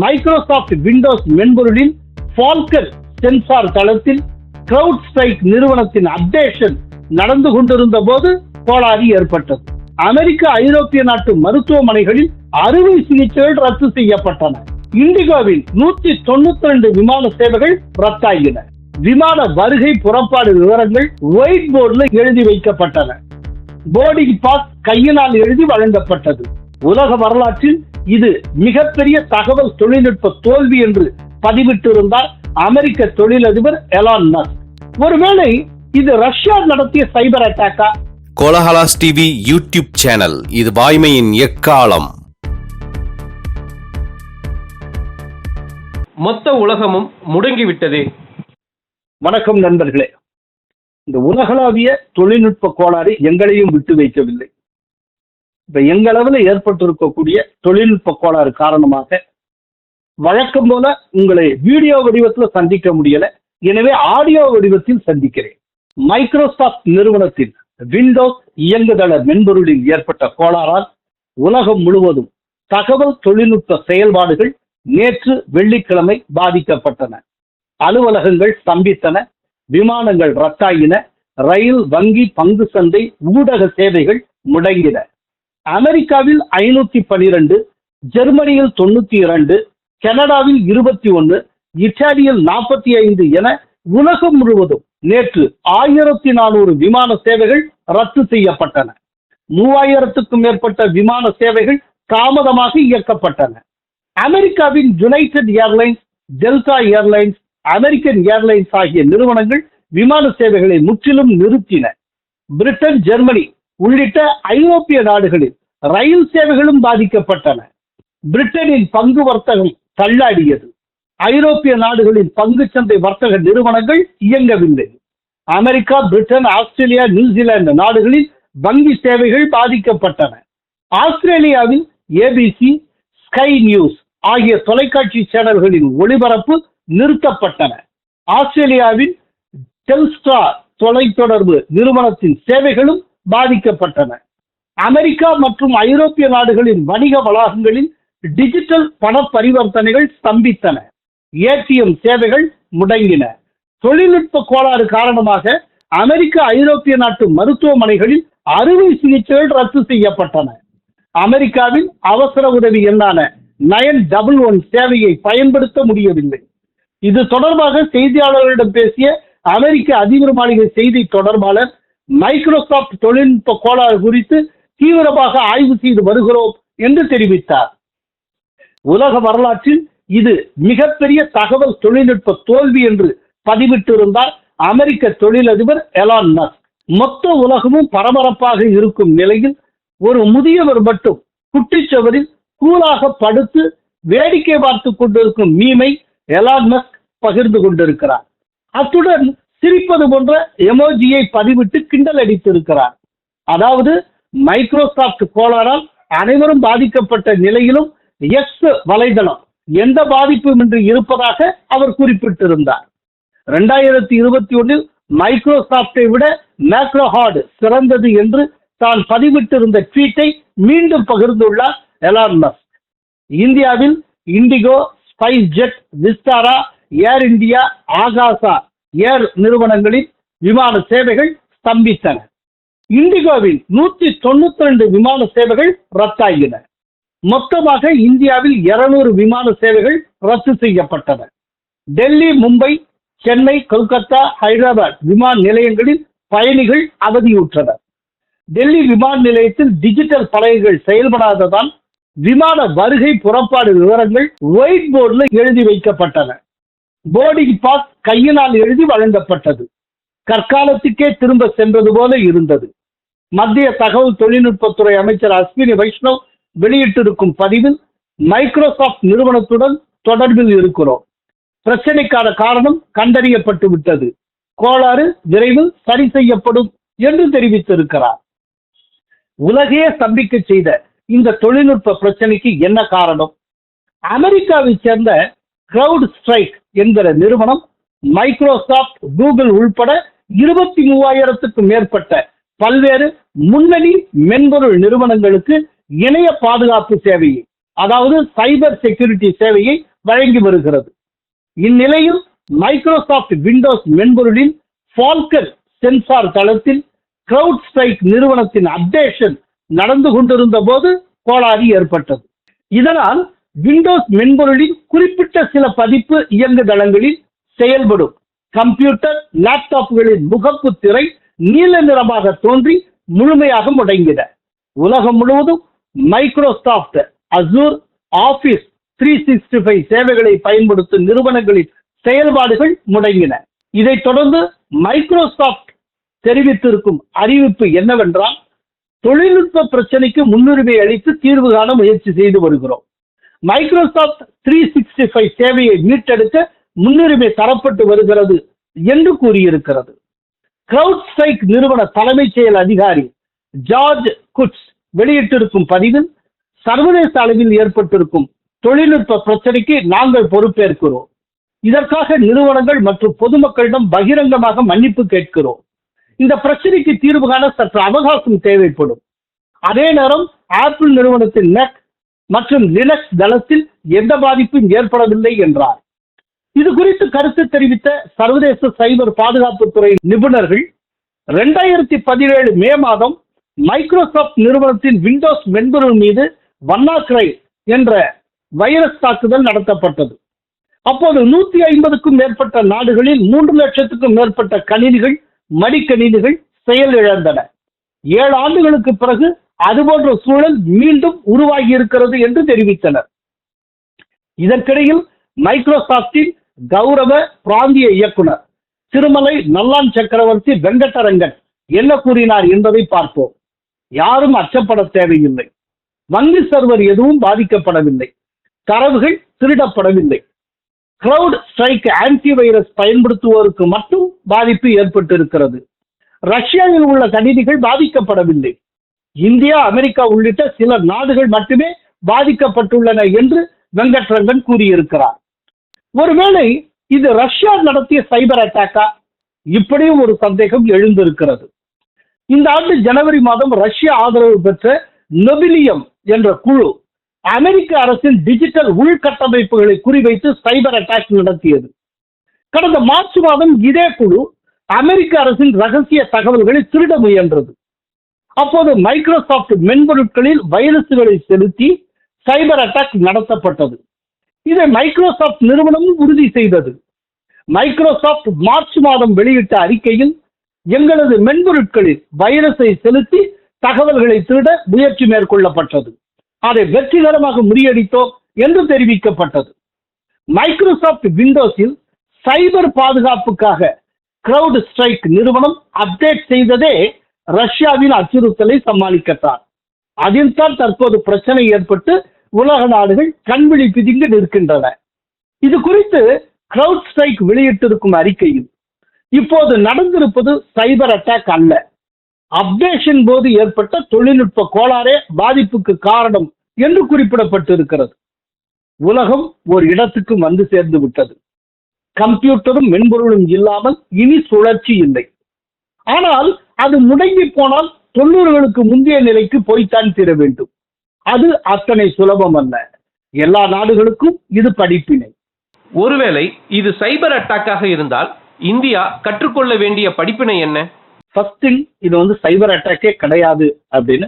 Microsoft Windows மென்பொருளில் Falcon sensor தளத்தில் CrowdStrike நிறுவனத்தின் அப்டேஷன் நடந்து கொண்டிருந்த போது கோளாறு ஏற்பட்டது. அமெரிக்க ஐரோப்பிய நாட்டு மருத்துவமனைகளில் அறுவை சிகிச்சைகள் ரத்து செய்யப்பட்டன. இண்டிகோவில் நூத்தி தொண்ணூத்தி ரெண்டு விமான சேவைகள் ரத்தாகின. விமான வருகை புறப்பாடு விவரங்கள் ஒயிட் போர்டில் எழுதி வைக்கப்பட்டன. போர்டிங் பாஸ் கையினால் எழுதி வழங்கப்பட்டது. உலக வரலாற்றில் இது மிகப்பெரிய தகவல் தொழில்நுட்ப தோல்வி என்று பதிவிட்டிருந்தார் அமெரிக்க தொழிலதிபர் எலான் மஸ்க். ஒருவேளை இது ரஷ்யா நடத்திய cyber அட்டாக்கா? Kolahalas TV YouTube channel. இது வாய்மையின் எக்காலம். மொத்த உலகமும் முடங்கிவிட்டதே. வணக்கம் நண்பர்களே. இந்த உலகளாவிய தொழில்நுட்ப கோளாறு எங்களையும் விட்டு வைக்கவில்லை. இப்ப எங்களவில் ஏற்பட்டிருக்கக்கூடிய தொழில்நுட்ப கோளாறு காரணமாக வழக்கம் போல உங்களை வீடியோ வடிவத்தில் சந்திக்க முடியல. எனவே ஆடியோ வடிவத்தில் சந்திக்கிறேன். மைக்ரோசாஃப்ட் நிறுவனத்தின் விண்டோஸ் இயங்குதள மென்பொருளில் ஏற்பட்ட கோளாறால் உலகம் முழுவதும் தகவல் தொழில்நுட்ப செயல்பாடுகள் நேற்று வெள்ளிக்கிழமை பாதிக்கப்பட்டன. அலுவலகங்கள் ஸ்தம்பித்தன விமானங்கள் ரத்தாயின ரயில் வங்கி பங்கு சந்தை ஊடக சேவைகள் முடங்கின. அமெரிக்காவில் ஐநூத்தி பனிரெண்டு ஜெர்மனியில் தொண்ணூத்தி இரண்டு கனடாவில் இருபத்தி ஒன்று இத்தாலியில் நாற்பத்தி ஐந்து என உலகம் முழுவதும் நேற்று ஆயிரத்தி நானூறு விமான சேவைகள் ரத்து செய்யப்பட்டன. மூவாயிரத்துக்கும் மேற்பட்ட விமான சேவைகள் தாமதமாக இயக்கப்பட்டன. அமெரிக்காவின் United Airlines Delta Airlines American Airlines ஆகிய நிறுவனங்கள் விமான சேவைகளை முற்றிலும் நிறுத்தின. பிரிட்டன் ஜெர்மனி உள்ளிட்ட ஐரோப்பிய நாடுகளில் ரயில் சேவைகளும் பாதிக்கப்பட்டன. பிரிட்டனின் பங்கு வர்த்தகம் தள்ளாடியது. ஐரோப்பிய நாடுகளின் பங்கு சந்தை வர்த்தக நிறுவனங்கள் இயங்கவில்லை. அமெரிக்கா பிரிட்டன் ஆஸ்திரேலியா நியூசிலாந்து நாடுகளில் வங்கி சேவைகள் பாதிக்கப்பட்டன. ஆஸ்திரேலியாவில் ஏபிசி ஸ்கை நியூஸ் ஆகிய தொலைக்காட்சி சேனல்களின் ஒளிபரப்பு நிறுத்தப்பட்டன. ஆஸ்திரேலியாவின் டெல்ஸ்டா தொலைத்தொடர்பு நிறுவனத்தின் சேவைகளும் பாதிக்கப்பட்டன. அமெரிக்கா மற்றும் ஐரோப்பிய நாடுகளின் வணிக வளாகங்களில் டிஜிட்டல் பண பரிவர்த்தனைகள் ஸ்தம்பித்தன. ஏடிஎம் சேவைகள் முடங்கின. தொழில்நுட்ப கோளாறு காரணமாக அமெரிக்க ஐரோப்பிய நாட்டு மருத்துவமனைகளில் அறுவை சிகிச்சைகள் ரத்து செய்யப்பட்டன. அமெரிக்காவின் அவசர உதவி எண்ணான நயன் டபுள் ஒன் சேவையை பயன்படுத்த முடியவில்லை. இது தொடர்பாக செய்தியாளர்களிடம் பேசிய அமெரிக்க அதிபர் மாளிகை செய்தி தொடர்பாளர் மைக்ரோசாப்ட் தொழில்நுட்ப கோளாறு குறித்து தீவிரமாக ஆய்வு செய்து வருகிறோம் என்று தெரிவித்தார். உலக வரலாற்றில் இது மிகப்பெரிய தகவல் தொழில்நுட்ப தோல்வி என்று பதிவிட்டிருந்தார் அமெரிக்க தொழிலதிபர் எலான் மஸ்க். மொத்த உலகமும் பரபரப்பாக இருக்கும் நிலையில் ஒரு முதியவர் மட்டும் குட்டிச்சவரில் கூலாக படுத்து வேடிக்கை பார்த்து கொண்டிருக்கும் மீமை எலான் மஸ்க் பகிர்ந்து கொண்டிருக்கிறார். அத்துடன் சிரிப்பது போன்ற எமோஜியை பதிவிட்டு கிண்டல் அடித்திருக்கிறார். அதாவது மைக்ரோசாப்ட் கோளாறால் அனைவரும் பாதிக்கப்பட்ட நிலையிலும் எக்ஸ் வலைதளம் எந்த பாதிப்புமின்றி இருப்பதாக அவர் குறிப்பிட்டிருந்தார். ரெண்டாயிரத்தி இருபத்தி ஒன்றில் மைக்ரோசாப்டை விட மேக்ரோஹார்டு சிறந்தது என்று தான் பதிவிட்டிருந்த ட்வீட்டை மீண்டும் பகிர்ந்துள்ளார் எலான் மஸ்க் இந்தியாவில் IndiGo SpiceJet Vistara Air India Akasa Air நிறுவனங்களின் விமான சேவைகள் ஸ்தம்பித்தன. இண்டிகோவின் நூத்தி தொண்ணூத்தி ரெண்டு விமான சேவைகள் ரத்தாகின. மொத்தமாக இந்தியாவில் இருநூறு விமான சேவைகள் ரத்து செய்யப்பட்டன. டெல்லி மும்பை சென்னை கொல்கத்தா ஹைதராபாத் விமான நிலையங்களில் பயணிகள் அவதியுற்றனர். டெல்லி விமான நிலையத்தில் டிஜிட்டல் பலகைகள் செயல்படாததால் விமான வருகை புறப்பாடு விவரங்கள் ஒயிட் போர்டில் எழுதி வைக்கப்பட்டன. போர்டிங் பாஸ் கையினால் எழுதி வழங்கப்பட்டது. கற்காலத்துக்கே திரும்ப சென்றது போல இருந்தது. மத்திய தகவல் தொழில்நுட்பத்துறை அமைச்சர் அஸ்வினி வைஷ்ணவ் வெளியிட்டிருக்கும் பதிவில் மைக்ரோசாப்ட் நிறுவனத்துடன் தொடர்பில் இருக்கிறோம். பிரச்சனைக்கான காரணம் கண்டறியப்பட்டு விட்டது. கோளாறு விரைவில் சரி செய்யப்படும் என்று தெரிவித்திருக்கிறார். உலகையே சம்பிக்க செய்த இந்த தொழில்நுட்ப பிரச்சனைக்கு என்ன காரணம்? அமெரிக்காவை சேர்ந்த கிரவுட் ஸ்ட்ரைக் என்கிற நிறுவனம் மைக்ரோசாப்ட் கூகுள் உள்பட இருபத்தி மூவாயிரத்துக்கும் மேற்பட்ட பல்வேறு முன்னணி மென்பொருள் நிறுவனங்களுக்கு இணைய பாதுகாப்பு சேவையை அதாவது சைபர் செக்யூரிட்டி சேவையை வழங்கி வருகிறது. இந்நிலையில் மைக்ரோசாப்ட் விண்டோஸ் மென்பொருளின் ஃபால்கன் சென்சார் தளத்தில் கிரவுட் ஸ்ட்ரைக் நிறுவனத்தின் அப்டேஷன் நடந்து கொண்டிருந்த போது கோளாறு ஏற்பட்டது. இதனால் விண்டோஸ் மென்பொருளின் குறிப்பிட்ட சில பதிப்பு இயங்குதளங்களில் செயல்படும். கம்ப்யூட்டர் லேப்டாப்களின் முகப்பு திரை நீல நிறமாக தோன்றி முழுமையாக முடங்கின. உலகம் முழுவதும் Microsoft Azure Office three sixty five சேவைகளை பயன்படுத்தும் நிறுவனங்களின் செயல்பாடுகள் முடங்கின. இதைத் தொடர்ந்து மைக்ரோசாஃப்ட் தெரிவித்திருக்கும் அறிவிப்பு என்னவென்றால் தொழில்நுட்ப பிரச்சனைக்கு முன்னுரிமை அளித்து தீர்வு காண முயற்சி செய்து வருகிறோம். மைக்ரோசாஃப்ட் த்ரீ சிக்ஸ்டி ஃபைவ் சேவையை மீட்டெடுக்க முன்னுரிமை தரப்பட்டு வருகிறது என்று கூறியிருக்கிறது. கிரவுட் ஸ்ட்ரைக் நிறுவன தலைமைச் செயல் அதிகாரி ஜார்ஜ் குட்ஸ் வெளியிட்டிருக்கும் பதிவில் சர்வதேச அளவில் ஏற்பட்டிருக்கும் தொழில்நுட்ப பிரச்சனைக்கு நாங்கள் பொறுப்பேற்கிறோம். இதற்காக நிறுவனங்கள் மற்றும் பொதுமக்களிடம் பகிரங்கமாக மன்னிப்பு கேட்கிறோம். இந்த பிரச்சனைக்கு தீர்வு காண சற்று அவகாசம் தேவைப்படும். அதே நேரம் ஆப்பிள் நிறுவனத்தின் நெக் மற்றும் லினக்ஸ் தளத்தில் எந்த பாதிப்பும் ஏற்படவில்லை என்றார். இது குறித்து கருத்து தெரிவித்த சர்வதேச சைபர் பாதுகாப்புத்துறை நிபுணர்கள் இரண்டாயிரத்தி பதினேழு மே மாதம் மைக்ரோசாஃப்ட் நிறுவனத்தின் விண்டோஸ் மென்பொருள் மீது வன்னாக்ரை என்ற வைரஸ் தாக்குதல் நடத்தப்பட்டது. அப்போது நூத்தி ஐம்பதுக்கும் மேற்பட்ட நாடுகளில் மூன்று லட்சத்துக்கும் மேற்பட்ட கணினிகள் மடிக்கணினிகள் செயலிழந்தன. ஏழு ஆண்டுகளுக்கு பிறகு அதுபோன்ற சூழல் மீண்டும் உருவாகி இருக்கிறது என்று தெரிவித்தனர். இதற்கிடையில் மைக்ரோசாப்டின் கௌரவ பிராந்திய இயக்குனர் திருமலை நல்லான் சக்கரவர்த்தி வெங்கடரங்கன் என்ன கூறினார் என்பதை பார்ப்போம். யாரும் அச்சப்பட தேவையில்லை. வங்கி சர்வர் எதுவும் பாதிக்கப்படவில்லை. தரவுகள் திருடப்படவில்லை. கிளவுட் ஸ்ட்ரைக் ஆன்டி வைரஸ் பயன்படுத்துவோருக்கு மட்டும் பாதிப்பு ஏற்பட்டிருக்கிறது. ரஷ்யாவில் உள்ள கணினிகள் பாதிக்கப்படவில்லை. இந்தியா அமெரிக்கா உள்ளிட்ட சில நாடுகள் மட்டுமே பாதிக்கப்பட்டுள்ளன என்று வெங்கட்ரங்கன் கூறியிருக்கிறார். ஒருவேளை இது ரஷ்யா நடத்திய சைபர் அட்டாக்கா? இப்படியும் ஒரு சந்தேகம் எழுந்திருக்கிறது. இந்த ஆண்டு ஜனவரி மாதம் ரஷ்யா ஆதரவு பெற்ற நொபிலியம் என்ற குழு அமெரிக்க அரசின் டிஜிட்டல் உள்கட்டமைப்புகளை குறிவைத்து சைபர் அட்டாக் நடத்தியது. கடந்த மார்ச் மாதம் இதே குழு அமெரிக்க அரசின் ரகசிய தகவல்களை திருட முயன்றது. அப்போது மைக்ரோசாஃப்ட் மென்பொருட்களில் வைரசுகளை செலுத்தி சைபர் அட்டாக் நடத்தப்பட்டது. இதை மைக்ரோசாஃப்ட் நிறுவனமும் உறுதி செய்தது. மைக்ரோசாஃப்ட் மார்ச் மாதம் வெளியிட்ட அறிக்கையில் எங்களது மென்பொருட்களில் வைரஸை செலுத்தி தகவல்களை திருட முயற்சி மேற்கொள்ளப்பட்டது. அதை வெற்றிகரமாக முறியடித்தோம் என்று தெரிவிக்கப்பட்டது. மைக்ரோசாஃப்ட் விண்டோஸில் சைபர் பாதுகாப்புக்காக கிரவுட் ஸ்ட்ரைக் நிறுவனம் அப்டேட் செய்ததே ரஷ்யாவின் அச்சுறுத்தலை சமாளிக்கத்தான். அதில்தான் தற்போது பிரச்சனை ஏற்பட்டு உலக நாடுகள் கண்விழி பிதிங்கு நிற்கின்றன. இது குறித்து கிரவுட் ஸ்ட்ரைக் வெளியிட்டிருக்கும் அறிக்கையில் இப்போது நடந்திருப்பது சைபர் அட்டாக் அல்ல. அப்டேஷன் போது ஏற்பட்ட தொழில்நுட்ப கோளாறே பாதிப்புக்கு காரணம் என்று குறிப்பிடப்பட்டிருக்கிறது. உலகம் ஒரு இடத்துக்கு வந்து சேர்ந்து விட்டது. கம்ப்யூட்டரும் மென்பொருளும் இல்லாமல் இனி சுழற்சி இல்லை. ஆனால் அது முடங்கி போனால் தொண்ணூறுகளுக்கு முந்தைய நிலைக்கு போய்த்தான் தீர வேண்டும். அது அத்தனை சுலபம் அல்ல. எல்லா நாடுகளுக்கும் இது படிப்பினை. ஒருவேளை இது சைபர் அட்டாக்காக இருந்தால் இந்தியா கற்றுக்கொள்ள வேண்டிய படிப்பினை என்ன? ஃபர்ஸ்ட் திங் இது வந்து சைபர் அட்டாக்கே கிடையாது அப்படின்னு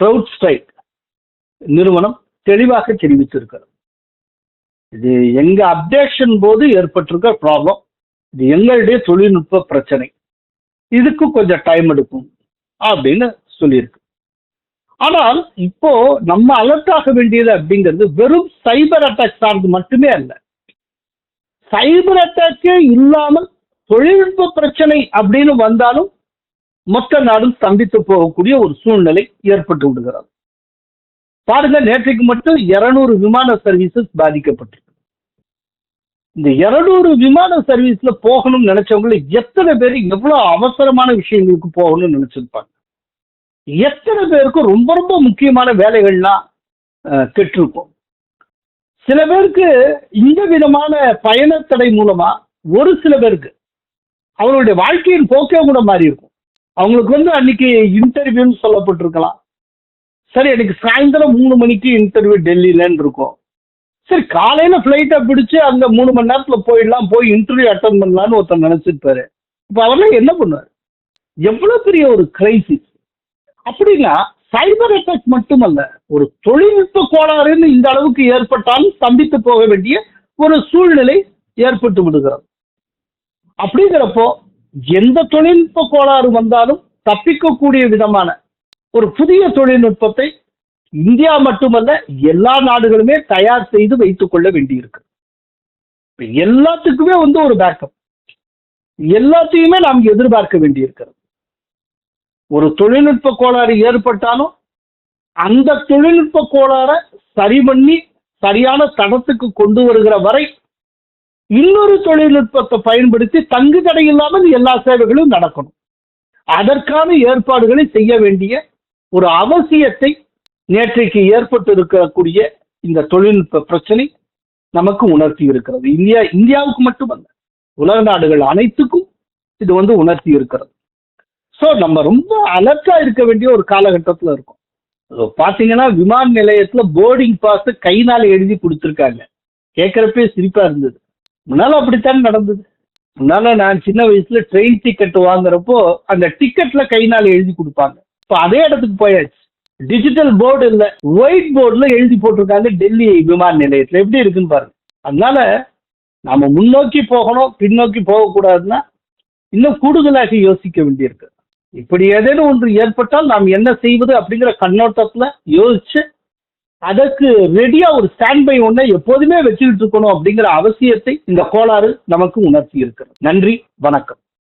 க்ரௌட் ஸ்ட்ரைக் நிறுவனம் தெளிவாக தெரிவித்திருக்கிறது. இது எங்க அப்டேஷன் போது ஏற்பட்டிருக்க ப்ராப்ளம் இது எங்களுடைய தொழில்நுட்ப பிரச்சனை. இதுக்கு கொஞ்சம் டைம் எடுக்கும் அப்படின்னு சொல்லியிருக்கு. ஆனால் இப்போ நம்ம அலர்ட் ஆக வேண்டியது அப்படிங்கிறது வெறும் சைபர் அட்டாக் சார்ந்து மட்டுமே அல்ல. சைபர் அட்டாக்கே இல்லாமல் தொழில்நுட்ப பிரச்சனை அப்படின்னு வந்தாலும் மொத்த நாடும் சந்தித்து போகக்கூடிய ஒரு சூழ்நிலை ஏற்பட்டு விடுகிறது. பாருங்க நேற்றைக்கு மட்டும் இருநூறு விமான சர்வீசஸ் பாதிக்கப்பட்டிருக்கு இந்த இருநூறு விமான சர்வீஸ்ல போகணும்னு நினைச்சவங்களை எத்தனை பேர் எவ்வளவு அவசரமான விஷயங்களுக்கு போகணும்னு நினைச்சிருப்பாங்க? எத்தனை பேருக்கு ரொம்ப ரொம்ப முக்கியமான வேலைகள்லாம் அஹ், கெட்டிருக்கும் சில பேருக்கு இந்த விதமான பயணத்தடை மூலமா ஒரு சில பேருக்கு அவங்களுடைய வாழ்க்கையின் போக்கே கூட மாறி இருக்கும். அவங்களுக்கு வந்து அன்னைக்கு இன்டர்வியூன்னு சொல்லப்பட்டிருக்கலாம். சரி எனக்கு சாயந்தரம் மூணு மணிக்கு இன்டர்வியூ டெல்லியிலன்னு இருக்கும். சரி காலையில ஃப்ளைட்டை பிடிச்சு அங்க மூணு மணி நேரத்துல போயிடலாம் போய் இன்டர்வியூ அட்டன் பண்ணலாம்னு ஒருத்தர் நினைச்சிருப்பாரு. இப்ப அவர்லாம் என்ன பண்ணுவார்? எவ்வளவு பெரிய ஒரு கிரைசிஸ் அப்படின்னா சைபர் அட்டாக் மட்டுமல்ல ஒரு தொழில்நுட்ப கோளாறுன்னு இந்த அளவுக்கு ஏற்பட்டாலும் ஸ்தம்பித்து போக வேண்டிய ஒரு சூழ்நிலை ஏற்பட்டு விடுகிறது. அப்படிங்கிறப்போ எந்த தொழில்நுட்ப கோளாறு வந்தாலும் தப்பிக்கக்கூடிய விதமான ஒரு புதிய தொழில்நுட்பத்தை இந்தியா மட்டுமல்ல எல்லா நாடுகளுமே தயார் செய்து வைத்துக் கொள்ள வேண்டியிருக்கு. எல்லாத்துக்குமே வந்து ஒரு பேக்கப் எல்லாத்தையுமே நாம் எதிர்பார்க்க வேண்டியிருக்கிறது. ஒரு தொழில்நுட்ப கோளாறு ஏற்பட்டாலும் அந்த தொழில்நுட்ப கோளாறை சரி பண்ணி சரியான தடத்துக்கு கொண்டு வருகிற வரை இன்னொரு தொழில்நுட்பத்தை பயன்படுத்தி தங்கு தடை இல்லாமல் எல்லா சேவைகளும் நடக்கணும். அதற்கான ஏற்பாடுகளை செய்ய வேண்டிய ஒரு அவசியத்தை நேற்றைக்கு ஏற்பட்டு இருக்கக்கூடிய இந்த தொழில்நுட்ப பிரச்சனை நமக்கு உணர்த்தி இருக்கிறது. இந்தியா இந்தியாவுக்கு மட்டுமல்ல உலக நாடுகள் அனைத்துக்கும் இது வந்து உணர்த்தி இருக்கிறது. ஸோ நம்ம ரொம்ப அலர்ட்டா இருக்க வேண்டிய ஒரு காலகட்டத்தில் இருக்கும். பார்த்தீங்கன்னா விமான நிலையத்தில் போர்டிங் பாஸ் கைனால் எழுதி கொடுத்துருக்காங்க. கேட்குறப்பே சிரிப்பா இருந்தது. முன்னால அப்படித்தான் நடந்தது? முன்னால நான் சின்ன வயசுல ட்ரெயின் டிக்கெட் வாங்குறப்போ அந்த டிக்கெட்ல கைனால் எழுதி கொடுப்பாங்க. இப்போ அதே இடத்துக்கு போயாச்சு. டிஜிட்டல் போர்டு இல்ல ஒயிட் போர்டுல எழுதி போட்டிருக்காங்க டெல்லி விமான நிலையத்துல. எப்படி இருக்குன்னு பாருங்க. அதனால நாம முன்னோக்கி போகணும் பின்னோக்கி போகக்கூடாதுன்னா இன்னும் கூடுதலாக யோசிக்க வேண்டியிருக்கு. இப்படி ஏதேனும் ஒன்று ஏற்பட்டால் நாம் என்ன செய்வது அப்படிங்கிற கண்ணோட்டத்துல யோசிச்சு அதற்கு ரெடியா ஒரு ஸ்டாண்ட் பை ஒன்றை எப்போதுமே வச்சுக்கிட்டு இருக்கணும் அப்படிங்கிற அவசியத்தை இந்த கோளாறு நமக்கு உணர்த்தி இருக்கிறது நன்றி வணக்கம்.